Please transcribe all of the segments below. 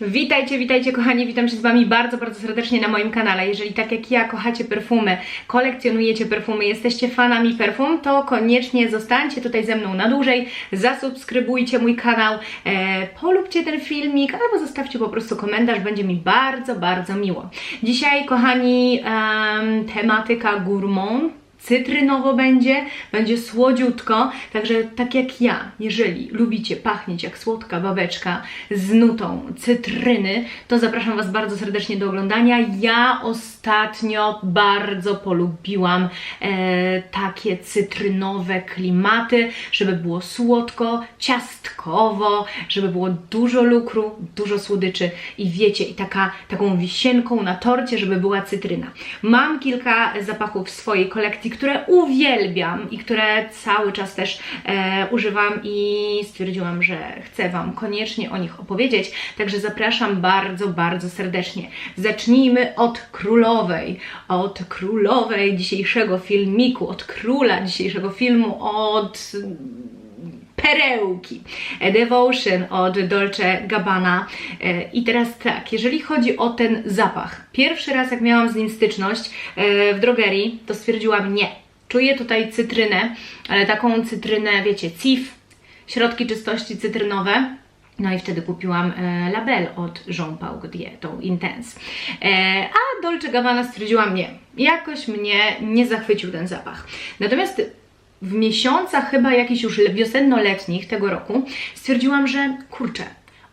Witajcie, witajcie kochani, witam się z Wami bardzo, bardzo serdecznie na moim kanale. Jeżeli tak jak ja kochacie perfumy, kolekcjonujecie perfumy, jesteście fanami perfum, to koniecznie zostańcie tutaj ze mną na dłużej, zasubskrybujcie mój kanał, e, polubcie ten filmik albo zostawcie po prostu komentarz, będzie mi bardzo, bardzo miło. Dzisiaj kochani, em, tematyka gourmand, cytrynowo będzie, będzie słodziutko, także tak jak ja, jeżeli lubicie pachnieć jak słodka babeczka z nutą cytryny, to zapraszam Was bardzo serdecznie do oglądania. Ja ostatnio bardzo polubiłam e, takie cytrynowe klimaty, żeby było słodko, ciastkowo, żeby było dużo lukru, dużo słodyczy i wiecie, i taka, taką wisienką na torcie, żeby była cytryna. Mam kilka zapachów w swojej kolekcji, które uwielbiam i które cały czas też e, używam i stwierdziłam, że chcę Wam koniecznie o nich opowiedzieć, także zapraszam bardzo, bardzo serdecznie. Zacznijmy od królowej, od królowej dzisiejszego filmiku, od króla dzisiejszego filmu, od perełki. Devotion od Dolce Gabbana. E, I teraz tak, jeżeli chodzi o ten zapach. Pierwszy raz jak miałam z nim styczność e, w drogerii, to stwierdziłam nie. Czuję tutaj cytrynę, ale taką cytrynę, wiecie, CIF, środki czystości cytrynowe. No i wtedy kupiłam e, label od Jean Paul Gaultier, tą Intense. E, a Dolce Gabbana stwierdziłam nie. Jakoś mnie nie zachwycił ten zapach. Natomiast w miesiącach chyba jakichś już le- wiosenno-letnich tego roku stwierdziłam, że kurczę,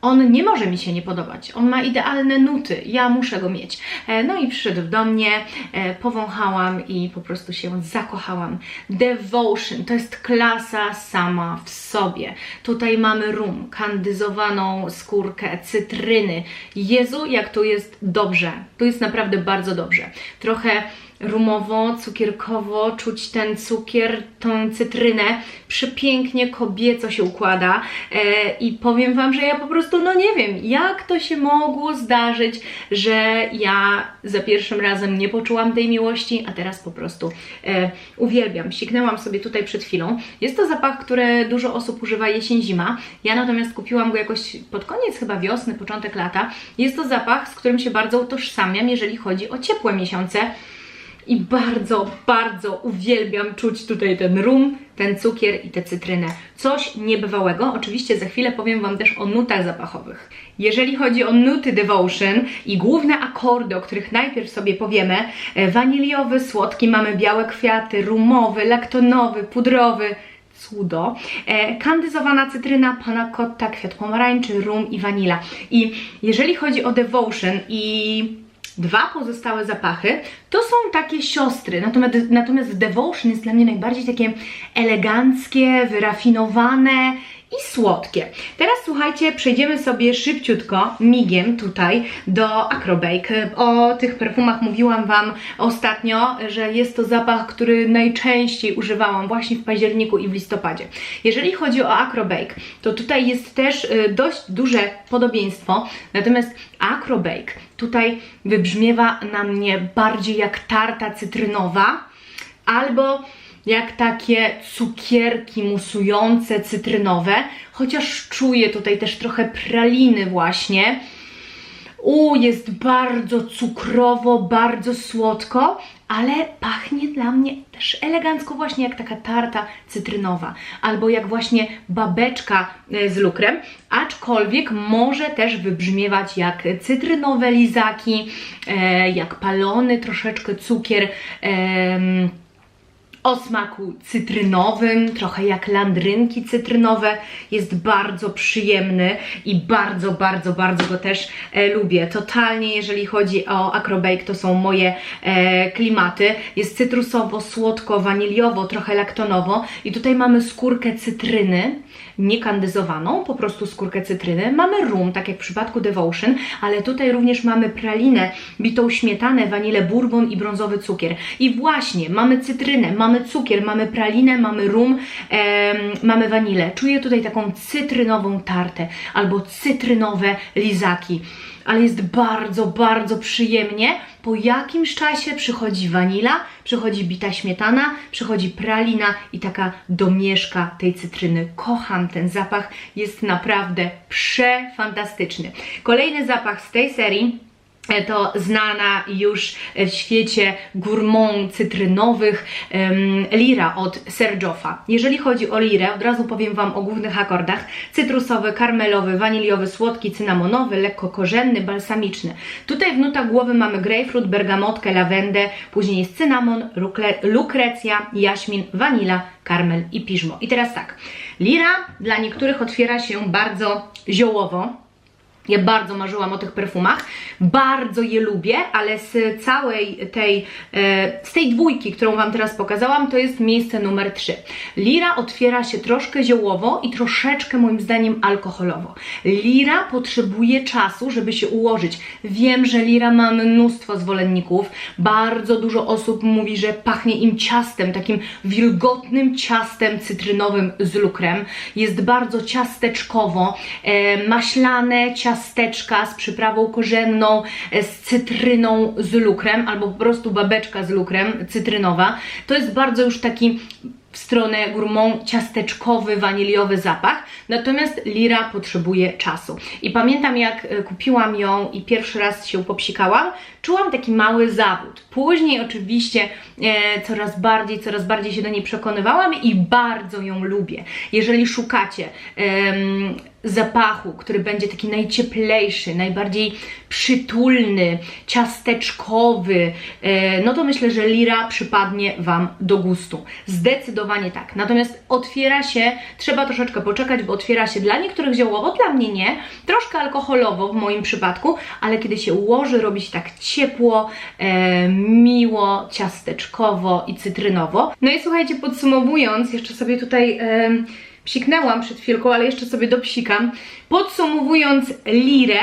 on nie może mi się nie podobać. On ma idealne nuty, ja muszę go mieć. E, No i przyszedł do mnie, e, powąchałam i po prostu się zakochałam. Devotion to jest klasa sama w sobie. Tutaj mamy rum, kandyzowaną skórkę, cytryny. Jezu, jak tu jest dobrze. Tu jest naprawdę bardzo dobrze. Trochę rumowo, cukierkowo, czuć ten cukier, tą cytrynę, przepięknie kobieco się układa e, i powiem Wam, że ja po prostu, no nie wiem, jak to się mogło zdarzyć, że ja za pierwszym razem nie poczułam tej miłości, a teraz po prostu e, uwielbiam. Siknęłam sobie tutaj przed chwilą. Jest to zapach, który dużo osób używa jesień-zima, ja natomiast kupiłam go jakoś pod koniec chyba wiosny, początek lata. Jest to zapach, z którym się bardzo utożsamiam, jeżeli chodzi o ciepłe miesiące. I bardzo, bardzo uwielbiam czuć tutaj ten rum, ten cukier i tę cytrynę. Coś niebywałego. Oczywiście za chwilę powiem Wam też o nutach zapachowych. Jeżeli chodzi o nuty Devotion i główne akordy, o których najpierw sobie powiemy, e, waniliowy, słodki, mamy białe kwiaty, rumowy, laktonowy, pudrowy, cudo. E, kandyzowana cytryna, panna cotta, kwiat pomarańczy, rum i wanila. I jeżeli chodzi o Devotion i dwa pozostałe zapachy, to są takie siostry. Natomiast, natomiast Devotion jest dla mnie najbardziej takie eleganckie, wyrafinowane i słodkie. Teraz słuchajcie, przejdziemy sobie szybciutko, migiem tutaj do Acrobake. O tych perfumach mówiłam Wam ostatnio, że jest to zapach, który najczęściej używałam właśnie w październiku i w listopadzie. Jeżeli chodzi o Acrobake, to tutaj jest też y, dość duże podobieństwo, natomiast Acrobake tutaj wybrzmiewa na mnie bardziej jak tarta cytrynowa albo jak takie cukierki musujące, cytrynowe, chociaż czuję tutaj też trochę praliny właśnie. U, jest bardzo cukrowo, bardzo słodko, ale pachnie dla mnie też elegancko właśnie jak taka tarta cytrynowa, albo jak właśnie babeczka e, z lukrem, aczkolwiek może też wybrzmiewać jak cytrynowe lizaki, e, jak palony troszeczkę cukier, o smaku cytrynowym, trochę jak landrynki cytrynowe. Jest bardzo przyjemny i bardzo, bardzo, bardzo go też e, lubię. Totalnie, jeżeli chodzi o Acrobake, to są moje e, klimaty. Jest cytrusowo, słodko, waniliowo, trochę laktonowo i tutaj mamy skórkę cytryny, niekandyzowaną, po prostu skórkę cytryny. Mamy rum, tak jak w przypadku Devotion, ale tutaj również mamy pralinę, bitą śmietanę, wanilę bourbon i brązowy cukier. I właśnie, mamy cytrynę, mamy cukier, mamy pralinę, mamy rum, em, mamy wanilę. Czuję tutaj taką cytrynową tartę albo cytrynowe lizaki. ale jest bardzo, bardzo przyjemnie. Po jakimś czasie przychodzi wanila, przychodzi bita śmietana, przychodzi pralina i taka domieszka tej cytryny. Kocham ten zapach, jest naprawdę przefantastyczny. Kolejny zapach z tej serii E, to znana już w świecie gourmand cytrynowych em, lira od Sergiofa. Jeżeli chodzi o lirę, od razu powiem Wam o głównych akordach. Cytrusowy, karmelowy, waniliowy, słodki, cynamonowy, lekko korzenny, balsamiczny. Tutaj w nutach głowy mamy grapefruit, bergamotkę, lawendę, później jest cynamon, lukre, lukrecja, jaśmin, wanila, karmel i piżmo. I teraz tak, lira dla niektórych otwiera się bardzo ziołowo, ja bardzo marzyłam o tych perfumach, bardzo je lubię, ale z całej tej, e, z tej dwójki, którą Wam teraz pokazałam, to jest miejsce numer 3. Lira otwiera się troszkę ziołowo i troszeczkę moim zdaniem alkoholowo. Lira potrzebuje czasu, żeby się ułożyć. Wiem, że Lira ma mnóstwo zwolenników, bardzo dużo osób mówi, że pachnie im ciastem, takim wilgotnym ciastem cytrynowym z lukrem. Jest bardzo ciasteczkowo, e, maślane, ciasteczka z przyprawą korzenną, e, z cytryną z lukrem, albo po prostu babeczka z lukrem, cytrynowa. To jest bardzo już taki w stronę gourmand ciasteczkowy, waniliowy zapach, natomiast Lira potrzebuje czasu. I pamiętam jak e, kupiłam ją i pierwszy raz się popsikałam, czułam taki mały zawód. Później oczywiście e, coraz bardziej, coraz bardziej się do niej przekonywałam i bardzo ją lubię. Jeżeli szukacie zapachu, który będzie taki najcieplejszy, najbardziej przytulny, ciasteczkowy, e, no to myślę, że Lira przypadnie Wam do gustu. Zdecydowanie tak. Natomiast otwiera się, trzeba troszeczkę poczekać, bo otwiera się dla niektórych ziołowo, dla mnie nie, troszkę alkoholowo w moim przypadku, ale kiedy się ułoży, robi się tak ciepło, e, miło, ciasteczkowo i cytrynowo. No i słuchajcie, podsumowując, jeszcze sobie tutaj... E, psiknęłam przed chwilką, ale jeszcze sobie dopsikam. Podsumowując lirę,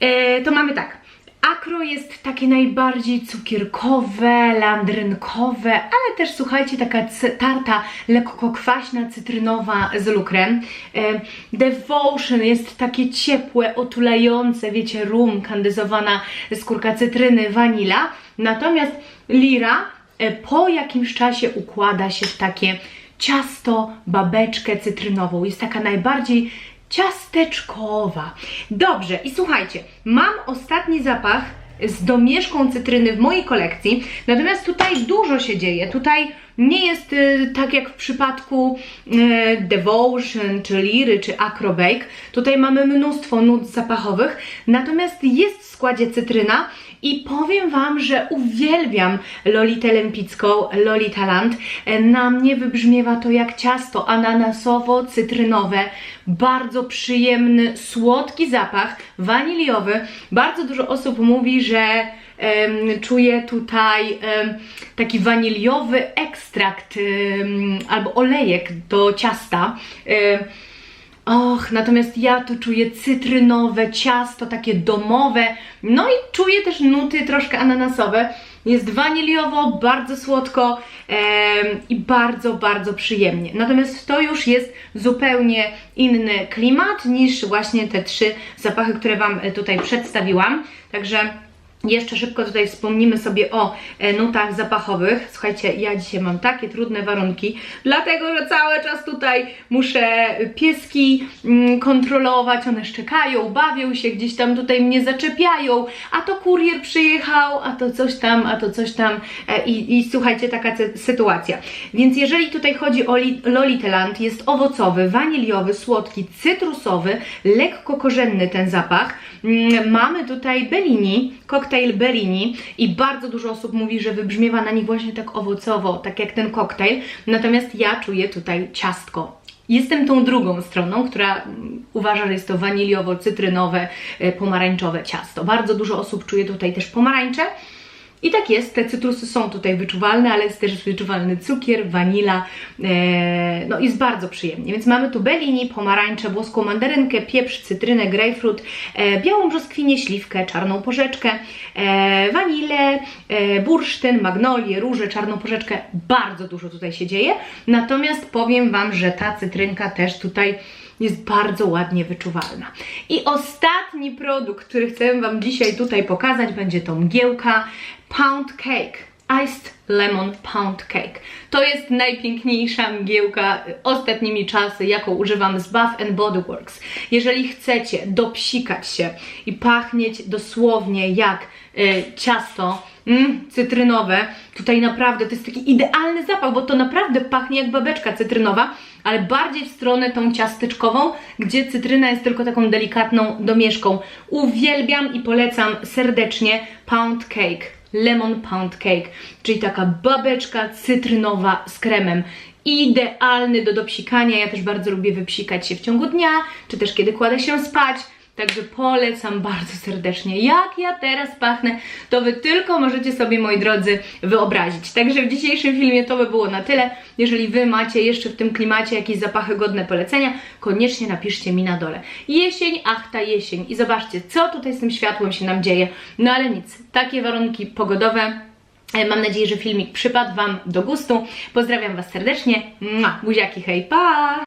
e, to mamy tak. Akro jest takie najbardziej cukierkowe, landrynkowe, ale też słuchajcie, taka tarta lekko kwaśna, cytrynowa z lukrem. E, Devotion jest takie ciepłe, otulające, wiecie, rum, kandyzowana skórka cytryny, wanila. Natomiast lira e, po jakimś czasie układa się w takie ciasto, babeczkę cytrynową. Jest taka najbardziej ciasteczkowa. Dobrze, i słuchajcie, mam ostatni zapach z domieszką cytryny w mojej kolekcji, natomiast tutaj dużo się dzieje. Tutaj nie jest y, tak jak w przypadku y, Devotion, czy Liry, czy Acrobake. Tutaj mamy mnóstwo nut zapachowych, natomiast jest w składzie cytryna i powiem Wam, że uwielbiam Lolitę Lempicką, Lolita Land. E, Na mnie wybrzmiewa to jak ciasto ananasowo-cytrynowe. Bardzo przyjemny, słodki zapach, waniliowy. Bardzo dużo osób mówi, że em, czuję tutaj em, taki waniliowy ekstrakt em, albo olejek do ciasta. Em, Och, natomiast ja tu czuję cytrynowe ciasto, takie domowe, no i czuję też nuty troszkę ananasowe. Jest waniliowo, bardzo słodko i bardzo, bardzo przyjemnie. Natomiast to już jest zupełnie inny klimat niż właśnie te trzy zapachy, które Wam e, tutaj przedstawiłam. Także jeszcze szybko tutaj wspomnimy sobie o e, nutach zapachowych. Słuchajcie, ja dzisiaj mam takie trudne warunki, dlatego że cały czas tutaj muszę pieski mm, kontrolować. One szczekają, bawią się, gdzieś tam tutaj mnie zaczepiają, a to kurier przyjechał, a to coś tam, a to coś tam. E, I, i słuchajcie, taka sytuacja. Więc jeżeli tutaj chodzi o li- Loliteland, jest owocowy, waniliowy, słodki, cytrusowy, lekko korzenny ten zapach. Mm, Mamy tutaj Bellini, koktajl Bellini i bardzo dużo osób mówi, że wybrzmiewa na nich właśnie tak owocowo, tak jak ten koktajl. Natomiast ja czuję tutaj ciastko. Jestem tą drugą stroną, która mm, uważa, że jest to waniliowo-cytrynowe, e, pomarańczowe ciasto. Bardzo dużo osób czuje tutaj też pomarańcze. I tak jest, te cytrusy są tutaj wyczuwalne, ale jest też wyczuwalny cukier, wanila, e, no jest bardzo przyjemnie. Więc mamy tu Bellini, pomarańcze, włoską mandarynkę, pieprz, cytrynę, grapefruit, e, białą brzoskwinię, śliwkę, czarną porzeczkę, e, wanilę, e, bursztyn, magnolię, róże, czarną porzeczkę. Bardzo dużo tutaj się dzieje. Natomiast powiem Wam, że ta cytrynka też tutaj jest bardzo ładnie wyczuwalna. I ostatni produkt, który chcę Wam dzisiaj tutaj pokazać, będzie to mgiełka Pound Cake. Iced Lemon Pound Cake. To jest najpiękniejsza mgiełka ostatnimi czasy, jaką używam z Bath and Body Works. Jeżeli chcecie dopsikać się i pachnieć dosłownie jak y, ciasto mm, cytrynowe, tutaj naprawdę to jest taki idealny zapach, bo to naprawdę pachnie jak babeczka cytrynowa, ale bardziej w stronę tą ciastyczkową, gdzie cytryna jest tylko taką delikatną domieszką. Uwielbiam i polecam serdecznie Pound Cake. Lemon Pound Cake, czyli taka babeczka cytrynowa z kremem. Idealny do dopsikania. Ja też bardzo lubię wypsikać się w ciągu dnia, czy też kiedy kładę się spać. Także polecam bardzo serdecznie. Jak ja teraz pachnę, to Wy tylko możecie sobie, moi drodzy, wyobrazić. Także w dzisiejszym filmie to by było na tyle. Jeżeli Wy macie jeszcze w tym klimacie jakieś zapachy godne polecenia, koniecznie napiszcie mi na dole. Jesień, ach ta jesień. I zobaczcie, co tutaj z tym światłem się nam dzieje. No ale nic, takie warunki pogodowe. E, Mam nadzieję, że filmik przypadł Wam do gustu. Pozdrawiam Was serdecznie. Mua, Buziaki, hej, pa!